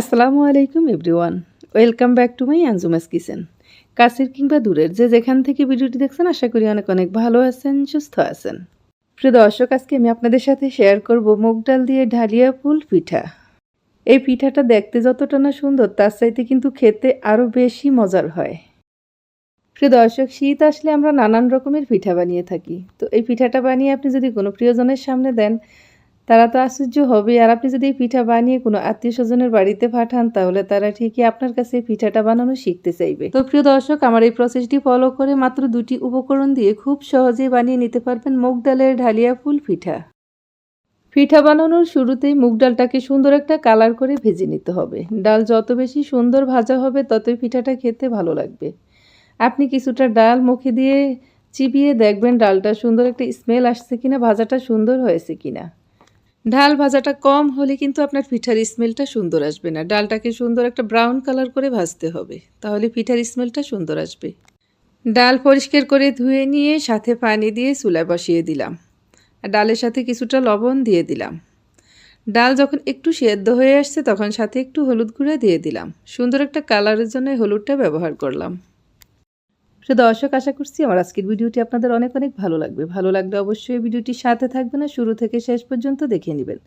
আসসালামু আলাইকুম, everyone. Welcome back to my Anjuma's kitchen. কাছের কিংবা দূরের যে যেখান থেকে ভিডিওটি দেখছেন, আশা করি অনেক অনেক ভালো আছেন, সুস্থ আছেন। প্রিয় দর্শক, আজকে আমি আপনাদের সাথে শেয়ার করব মুগ ডাল দিয়ে ঢালিয়া ফুল পিঠা। এই পিঠাটা দেখতে যতটা না সুন্দর, তার চাইতে কিন্তু খেতে আরও বেশি মজার হয়। প্রিয় দর্শক, শীত আসলে আমরা নানান রকমের পিঠা বানিয়ে থাকি। তো এই পিঠাটা বানিয়ে আপনি যদি কোনো প্রিয়জনের সামনে দেন তারা তো আশ্চর্য হবে আর আপনি যদি পিঠা বানিয়ে কোনো আত্মীয় স্বজনের বাড়িতে পাঠান, তাহলে তারা ঠিকই আপনার কাছে পিঠাটা বানানো শিখতে চাইবে। তো প্রিয় দর্শক, আমার এই প্রসেসটি ফলো করে মাত্র দুটি উপকরণ দিয়ে খুব সহজেই বানিয়ে নিতে পারবেন মুগ ডালের ঢালিয়া ফুল পিঠা। পিঠা বানানোর শুরুতেই মুগ ডালটাকে সুন্দর একটা কালার করে ভেজে নিতে হবে। ডাল যত বেশি সুন্দর ভাজা হবে, ততই পিঠাটা খেতে ভালো লাগবে। আপনি কিছুটা ডাল মুখে দিয়ে চিবিয়ে দেখবেন ডালটা সুন্দর একটা স্মেল আসছে কিনা, ভাজাটা সুন্দর হয়েছে কিনা। ডাল ভাজাটা কম হলে কিন্তু আপনার পিঠার স্মেলটা সুন্দর আসবে না। ডালটাকে সুন্দর একটা ব্রাউন কালার করে ভাজতে হবে, তাহলে পিঠার স্মেলটা সুন্দর আসবে। ডাল পরিষ্কার করে ধুয়ে নিয়ে সাথে পানি দিয়ে চুলায় বসিয়ে দিলাম। আর ডালের সাথে কিছুটা লবণ দিয়ে দিলাম। ডাল যখন একটু সেদ্ধ হয়ে আসছে তখন সাথে একটু হলুদ গুঁড়া দিয়ে দিলাম। সুন্দর একটা কালারের জন্য হলুদটা ব্যবহার করলাম। প্রিয় দর্শক, আশা করছি আমার আজকের ভিডিওটি আপনাদের অনেক অনেক ভালো লাগবে। ভালো লাগলে অবশ্যই ভিডিওটির সাথে থাকবেন না শুরু থেকে শেষ পর্যন্ত দেখে নেবেন।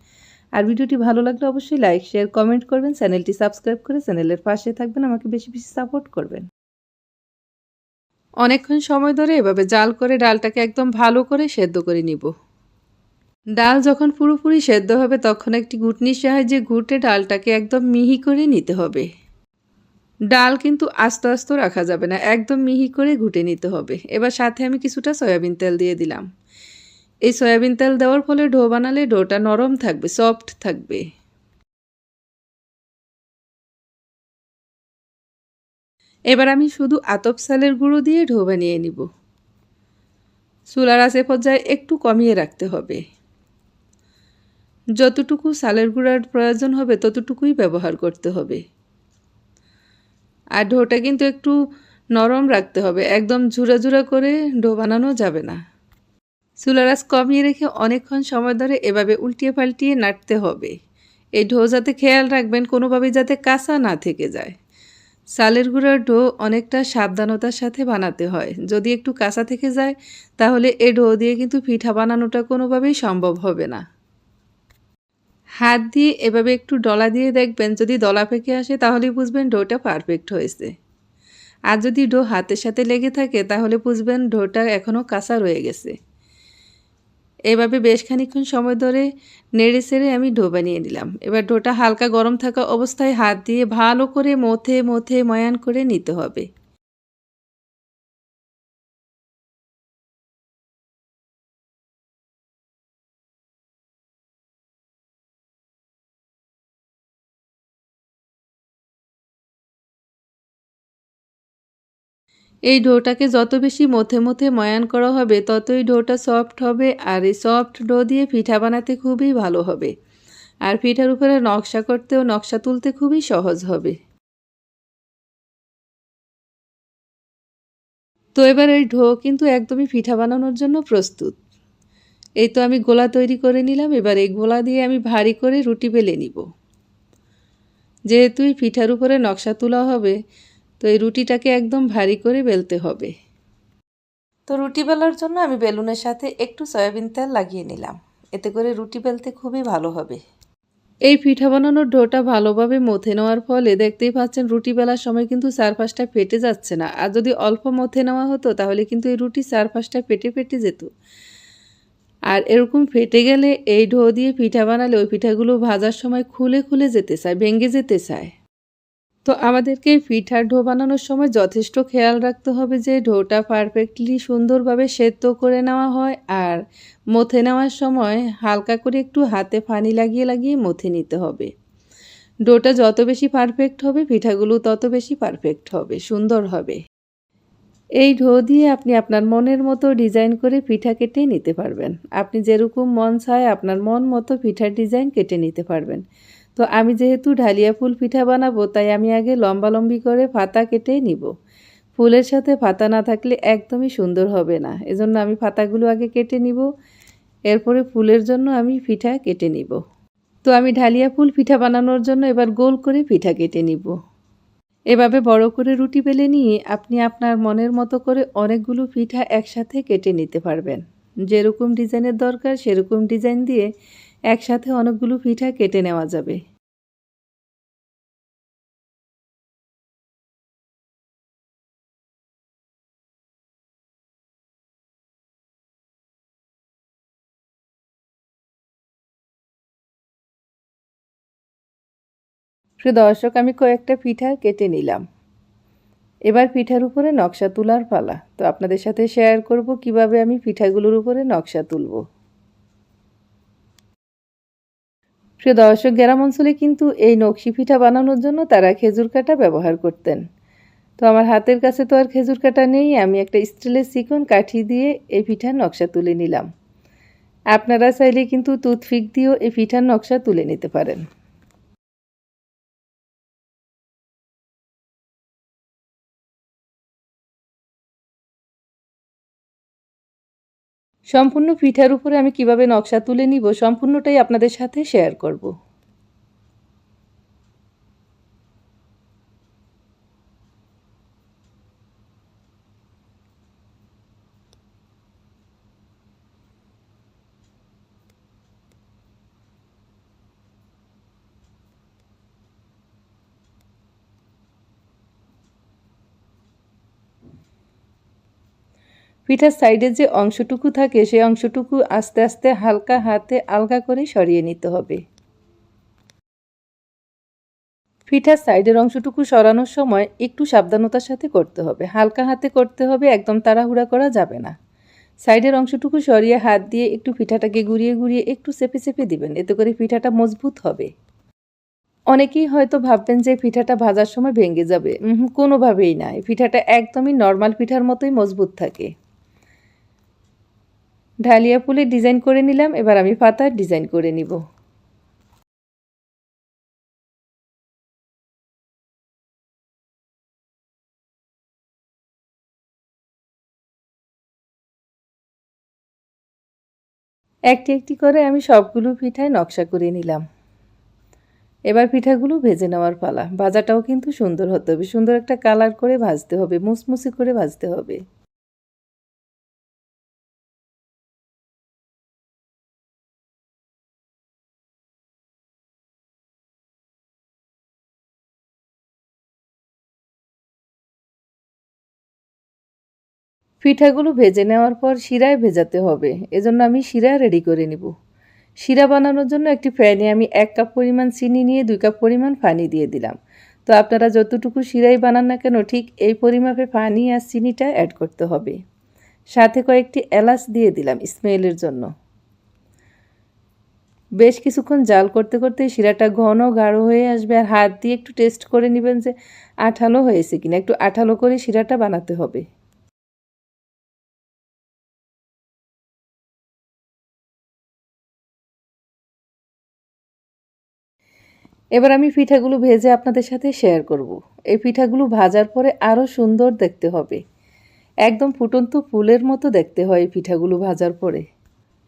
আর ভিডিওটি ভালো লাগলে অবশ্যই লাইক, শেয়ার, কমেন্ট করবেন, চ্যানেলটি সাবস্ক্রাইব করে চ্যানেলের পাশে থাকবেন, আমাকে বেশি বেশি সাপোর্ট করবেন। অনেকক্ষণ সময় ধরে এভাবে জাল করে ডালটাকে একদম ভালো করে সেদ্ধ করে নিব। ডাল যখন পুরোপুরি সেদ্ধ হবে, তখন একটি ঘুটনির সাহায্যে ঘুটে ডালটাকে একদম মিহি করে নিতে হবে। ডাল কিন্তু আস্তে আস্তে রাখা যাবে না, একদম মিহি করে ঘুটে নিতে হবে। এবার সাথে আমি কিছুটা সয়াবিন তেল দিয়ে দিলাম। এই সয়াবিন তেল দেওয়ার ফলে ডো বানালে ডোটা নরম থাকবে, সফট থাকবে। এবার আমি শুধু আতপ সালের গুঁড়ো দিয়ে ঢো বানিয়ে নিব। চুলার আশে পর্যায়ে একটু কমিয়ে রাখতে হবে। যতটুকু সালের গুঁড়ার প্রয়োজন হবে, ততটুকুই ব্যবহার করতে হবে। আর ডোটা কিন্তু একটু নরম রাখতে হবে। একদম ঝুরা ঝুরা করে ডো বানানো যাবে না। চুলারাস কমিয়ে রেখে অনেকক্ষণ সময় ধরে এভাবে উল্টিয়ে পাল্টিয়ে নাড়তে হবে। এই ডো যাতে খেয়াল রাখবেন, কোনোভাবেই যাতে কাঁচা না থেকে যায়। চালের গুঁড়ার ডো অনেকটা সাবধানতার সাথে বানাতে হয়। যদি একটু কাঁচা থেকে যায়, তাহলে এই ডো দিয়ে কিন্তু পিঠা বানানোটা কোনোভাবেই সম্ভব হবে না। হাত দিয়ে এভাবে একটু ডলা দিয়ে দেখবেন, যদি দলা পেকে আসে তাহলেই বুঝবেন ডোটা পারফেক্ট হয়েছে। আর যদি ডো হাতের সাথে লেগে থাকে তাহলে বুঝবেন ডোটা এখনও কাঁচা রয়ে গেছে। এভাবে বেশ খানিক্ষণ সময় ধরে নেড়ে সেড়ে আমি ডো বানিয়ে নিলাম। এবার ডোটা হালকা গরম থাকা অবস্থায় হাত দিয়ে ভালো করে মথে মথে ময়ান করে নিতে হবে। এই ডোটাকে যত বেশি মথে মথে ময়ান করা হবে, ততই ডোটা সফট হবে আর এই সফট ডো দিয়ে পিঠা বানাতে খুবই ভালো হবে। আর পিঠার উপরে নকশা করতেও নকশা তুলতে খুবই সহজ হবে। তো এবার এই ঢো কিন্তু একদমই পিঠা বানানোর জন্য প্রস্তুত। এই তো আমি গোলা তৈরি করে নিলাম, এবার এই গোলা দিয়ে আমি ভারী করে রুটি বেলে নিব। যেহেতু এই পিঠার উপরে নকশা তোলা হবে তো এই রুটিটাকে একদম ভারী করে বেলতে হবে। তো রুটি বেলার জন্য আমি বেলুনের সাথে একটু সয়াবিন তেল লাগিয়ে নিলাম। এতে করে রুটি বেলতে খুবই ভালো হবে। এই পিঠা বানানোর ডোটা ভালোভাবে মথে নেওয়ার ফলে দেখতেই পাচ্ছেন রুটি বেলার সময় কিন্তু চারপাশটা ফেটে যাচ্ছে না। আর যদি অল্প মথে নেওয়া হতো তাহলে কিন্তু এই রুটি চারপাশটা ফেটে ফেটে যেত। আর এরকম ফেটে গেলে এই ঢো দিয়ে পিঠা বানালে ওই পিঠাগুলো ভাজার সময় খুলে খুলে যেতে চায় ভেঙে যেতে চায়। তো আমাদেরকে পিঠার ঢো বানানোর সময় যথেষ্ট খেয়াল রাখতে হবে যে ঢোটা পারফেক্টলি সুন্দরভাবে সেদ্ধ করে নেওয়া হয় আর মথে নেওয়ার সময় হালকা করে একটু হাতে পানি লাগিয়ে লাগিয়ে মথে নিতে হবে। ডোটা যত বেশি পারফেক্ট হবে, পিঠাগুলো তত বেশি পারফেক্ট হবে, সুন্দর হবে। এই ঢো দিয়ে আপনি আপনার মনের মতো ডিজাইন করে পিঠা কেটে নিতে পারবেন। আপনি যেরকম মন চায় আপনার মন মতো পিঠার ডিজাইন কেটে নিতে পারবেন। তো আমি যেহেতু ঢালিয়া ফুল পিঠা বানাবো, তাই আমি আগে লম্বা লম্বি করে ফাতা কেটে নিব। ফুলের সাথে ফাতা না থাকলে একদমই সুন্দর হবে না। এজন্য আমি ফাতাগুলো আগে কেটে নিব। এরপরে ফুলের জন্য আমি পিঠা কেটে নিব। তো আমি ঢালিয়া ফুল পিঠা বানানোর জন্য এবার গোল করে পিঠা কেটে নিব। এভাবে বড় করে রুটি বেলে নিয়ে আপনি আপনার মনের মতো করে অনেকগুলো পিঠা একসাথে কেটে নিতে পারবেন। যেরকম ডিজাইনের দরকার, সেরকম ডিজাইন দিয়ে একসাথে অনেকগুলো পিঠা কেটে নেওয়া যাবে। প্রিয় দর্শক, আমি কয়েকটা পিঠা কেটে নিলাম। এবার পিঠার উপরে নকশা তোলার পালা। তো আপনাদের সাথে শেয়ার করব কীভাবে আমি পিঠাগুলোর উপরে নকশা তুলব। প্রিয় দর্শক, গ্রাম অঞ্চলে কিন্তু এই নকশি পিঠা বানানোর জন্য তারা খেজুর কাটা ব্যবহার করতেন। তো আমার হাতের কাছে তো আর খেজুর কাটা নেই, আমি একটা স্টিলের চিকন কাঠি দিয়ে এই পিঠার নকশা তুলে নিলাম। আপনারা চাইলে কিন্তু টুথপিক দিয়েও এই পিঠার নকশা তুলে নিতে পারেন। সম্পূর্ণ পিঠার উপরে আমি কীভাবে নকশা তুলে নিব সম্পূর্ণটাই আপনাদের সাথে শেয়ার করব। পিঠার সাইডের যে অংশটুকু থাকে, সেই অংশটুকু আস্তে আস্তে হালকা হাতে আলগা করে সরিয়ে নিতে হবে। পিঠার সাইডের অংশটুকু সরানোর সময় একটু সাবধানতার সাথে করতে হবে। হালকা হাতে করতে হবে, একদম তাড়াহুড়া করা যাবে না। সাইডের অংশটুকু সরিয়ে হাত দিয়ে একটু পিঠাটাকে ঘুরিয়ে ঘুরিয়ে একটু চেপে চেপে দিবেন, এতে করে পিঠাটা মজবুত হবে। অনেকেই হয়তো ভাববেন যে পিঠাটা ভাজার সময় ভেঙে যাবে। কোনোভাবেই না। পিঠাটা একদমই নর্মাল পিঠার মতোই মজবুত থাকে। ঢালিয়া ফুলের ডিজাইন করে নিলাম, এবার আমি পাতার ডিজাইন করে নিব। একটি একটি করে আমি সবগুলো পিঠায় নকশা করে নিলাম। এবার পিঠাগুলো ভেজে নেওয়ার পালা। ভাজাটাও কিন্তু সুন্দর হতে হবে। সুন্দর একটা কালার করে ভাজতে হবে, মুসমুসি করে ভাজতে হবে। পিঠাগুলো ভেজে নেওয়ার পর শিরায় ভেজাতে হবে। এজন্য আমি শিরা রেডি করে নিব। শিরা বানানোর জন্য একটি প্যানে আমি এক কাপ পরিমাণ চিনি নিয়ে দুই কাপ পরিমাণ পানি দিয়ে দিলাম। তো আপনারা যতটুকু শিরাই বানান না কেন ঠিক এই পরিমাপে পানি আর চিনিটা অ্যাড করতে হবে। সাথে কয়েকটি এলাচ দিয়ে দিলাম স্মেলের জন্য। বেশ কিছুক্ষণ জাল করতে করতে শিরাটা ঘন গাঢ় হয়ে আসবে আর হাত দিয়ে একটু টেস্ট করে নেবেন যে আঠালো হয়েছে কিনা। একটু আঠালো করে শিরাটা বানাতে হবে। এবার আমি পিঠাগুলো ভেজে আপনাদের সাথে শেয়ার করব। এই পিঠাগুলো ভাজার পরে আরও সুন্দর দেখতে হবে। একদম ফুটন্ত ফুলের মতো দেখতে হয় এই পিঠাগুলো ভাজার পরে।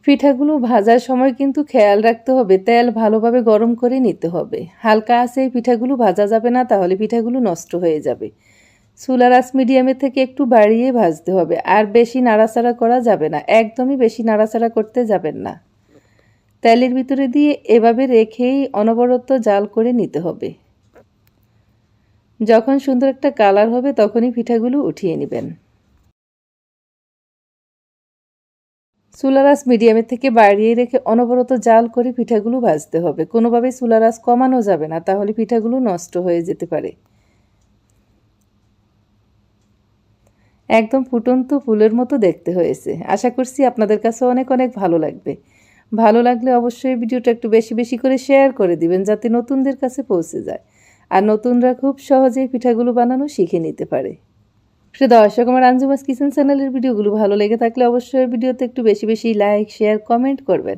পিঠাগুলো ভাজার সময় কিন্তু খেয়াল রাখতে হবে, তেল ভালোভাবে গরম করে নিতে হবে। হালকা আছে এই পিঠাগুলো ভাজা যাবে না, তাহলে পিঠাগুলো নষ্ট হয়ে যাবে। সুলারাস মিডিয়ামের থেকে একটু বাড়িয়ে ভাজতে হবে, আর বেশি নাড়াচাড়া করা যাবে না, একদমই বেশি নাড়াচাড়া করতে যাবেন না। তেলের ভিতরে দিয়ে এভাবে রেখেই অনবরত জাল করে নিতে হবে। যখন সুন্দর একটা কালার হবে, তখনই পিঠাগুলো উঠিয়ে নেবেন। সুলারাস মিডিয়ামের থেকে বাড়িয়ে রেখে অনবরত জাল করে পিঠাগুলো ভাজতে হবে। কোনোভাবে সুলারাস কমানো যাবে না, তাহলে পিঠাগুলো নষ্ট হয়ে যেতে পারে। একদম ফুটন্ত ফুলের মতো দেখতে হয়েছে। আশা করছি আপনাদের কাছে অনেক অনেক ভালো লাগবে। ভালো লাগলে অবশ্যই ভিডিওটা একটু বেশি বেশি করে শেয়ার করে দিবেন যাতে নতুনদের কাছে পৌঁছে যায়। আর নতুনরা খুব সহজেই পিঠাগুলো বানানো শিখে নিতে পারে। সে দর্শক আমার আঞ্জুমাস কিচেন চ্যানেলের ভিডিওগুলো ভালো লেগে থাকলে অবশ্যই ভিডিওতে একটু বেশি বেশি লাইক শেয়ার কমেন্ট করবেন।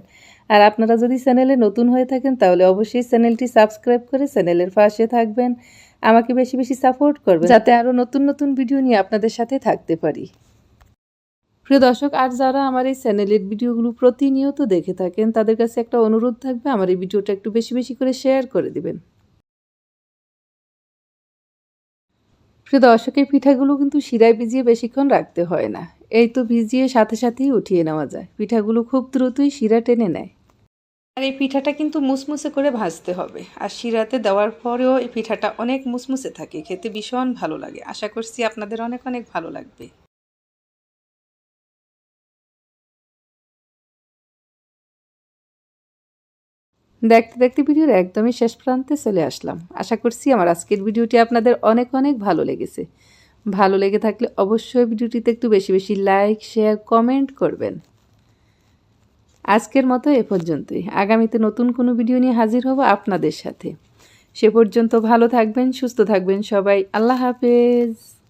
আর আপনারা যদি চ্যানেলে নতুন হয়ে থাকেন তাহলে অবশ্যই চ্যানেলটি সাবস্ক্রাইব করে চ্যানেলের পাশে থাকবেন। আমাকে বেশি বেশি সাপোর্ট করবেন যাতে আরও নতুন নতুন ভিডিও নিয়ে আপনাদের সাথে থাকতে পারি। প্রিয় দর্শক, আর যারা আমার এই চ্যানেলের ভিডিওগুলো প্রতিনিয়ত দেখে থাকেন, তাদের কাছে একটা অনুরোধ থাকবে, আমার এই ভিডিওটা একটু বেশি বেশি করে শেয়ার করে দিবেন। প্রিয় দর্শক, এই পিঠাগুলো কিন্তু শিরায় ভিজিয়ে বেশিক্ষণ রাখতে হয় না। এই তো ভিজিয়ে সাথে সাথেই উঠিয়ে নেওয়া যায়। পিঠাগুলো খুব দ্রুতই শিরা টেনে নেয়। আর এই পিঠাটা কিন্তু মুসমুসে করে ভাজতে হবে। আর শিরাতে দেওয়ার পরেও এই পিঠাটা অনেক মুসমুসে থাকে। খেতে ভীষণ ভালো লাগে। আশা করছি আপনাদের অনেক অনেক ভালো লাগবে। দেখতে দেখতে ভিডিওর একদমই শেষ প্রান্তে চলে আসলাম। আশা করছি আমার আজকের ভিডিওটি আপনাদের অনেক অনেক ভালো লেগেছে। ভালো লেগে থাকলে অবশ্যই ভিডিওটিতে একটু বেশি বেশি লাইক, শেয়ার, কমেন্ট করবেন। আজকের মতো এ পর্যন্তই। আগামীতে নতুন কোনো ভিডিও নিয়ে হাজির হব আপনাদের সাথে। সে পর্যন্ত ভালো থাকবেন, সুস্থ থাকবেন সবাই। আল্লাহ হাফেজ।